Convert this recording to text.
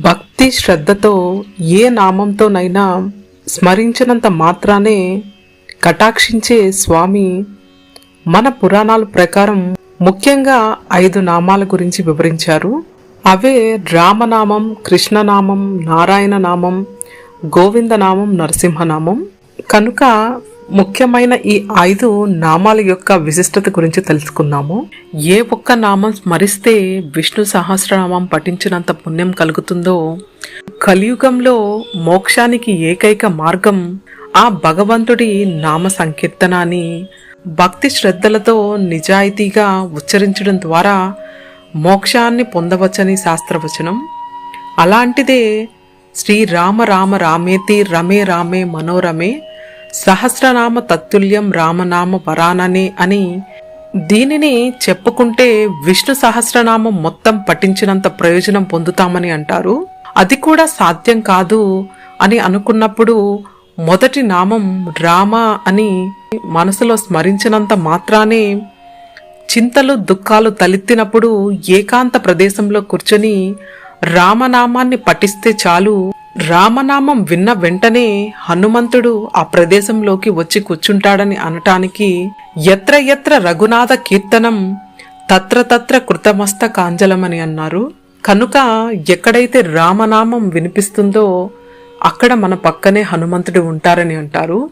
భక్తి శ్రద్ధతో ఏ నామంతోనైనా స్మరించినంత మాత్రానే కటాక్షించే స్వామి మన పురాణాల ప్రకారం ముఖ్యంగా ఐదు నామాల గురించి వివరించారు. అవే రామనామం కృష్ణనామం నారాయణ నామం గోవిందనామం నరసింహనామం. కనుక ముఖ్యమైన ఈ ఐదు నామాల యొక్క విశిష్టత గురించి తెలుసుకుందాము. ఏ ఒక్క నామం స్మరిస్తే విష్ణు సహస్రనామం పఠించినంత పుణ్యం కలుగుతుందో కలియుగంలో మోక్షానికి ఏకైక మార్గం ఆ భగవంతుడి నామ సంకీర్తనాన్ని భక్తి శ్రద్ధలతో నిజాయితీగా ఉచ్చరించడం ద్వారా మోక్షాన్ని పొందవచ్చని శాస్త్రవచనం. అలాంటిదే శ్రీ రామ రామ రామేతి రమే రామే మనోరమే సహస్రనామ తత్తుల్యం రామనామ వరాననే అని దీనిని చెప్పుకుంటే విష్ణు సహస్రనామం మొత్తం పఠించినంత ప్రయోజనం పొందుతామని అంటారు. అది కూడా సాధ్యం కాదు అని అనుకున్నప్పుడు మొదటి నామం రామ అని మనసులో స్మరించినంత మాత్రానే చింతలు దుఃఖాలు తలెత్తినప్పుడు ఏకాంత ప్రదేశంలో కూర్చొని రామనామాన్ని పఠిస్తే చాలు రామనామం విన్న వెంటనే హనుమంతుడు ఆ ప్రదేశంలోకి వచ్చి కూర్చుంటాడని అనటానికి ఎత్ర ఎత్ర రఘునాథ కీర్తనం తత్ర తత్ర కృతమస్త కాంజలమని అన్నారు. కనుక ఎక్కడైతే రామనామం వినిపిస్తుందో అక్కడ మన పక్కనే హనుమంతుడు ఉంటారని అంటారు.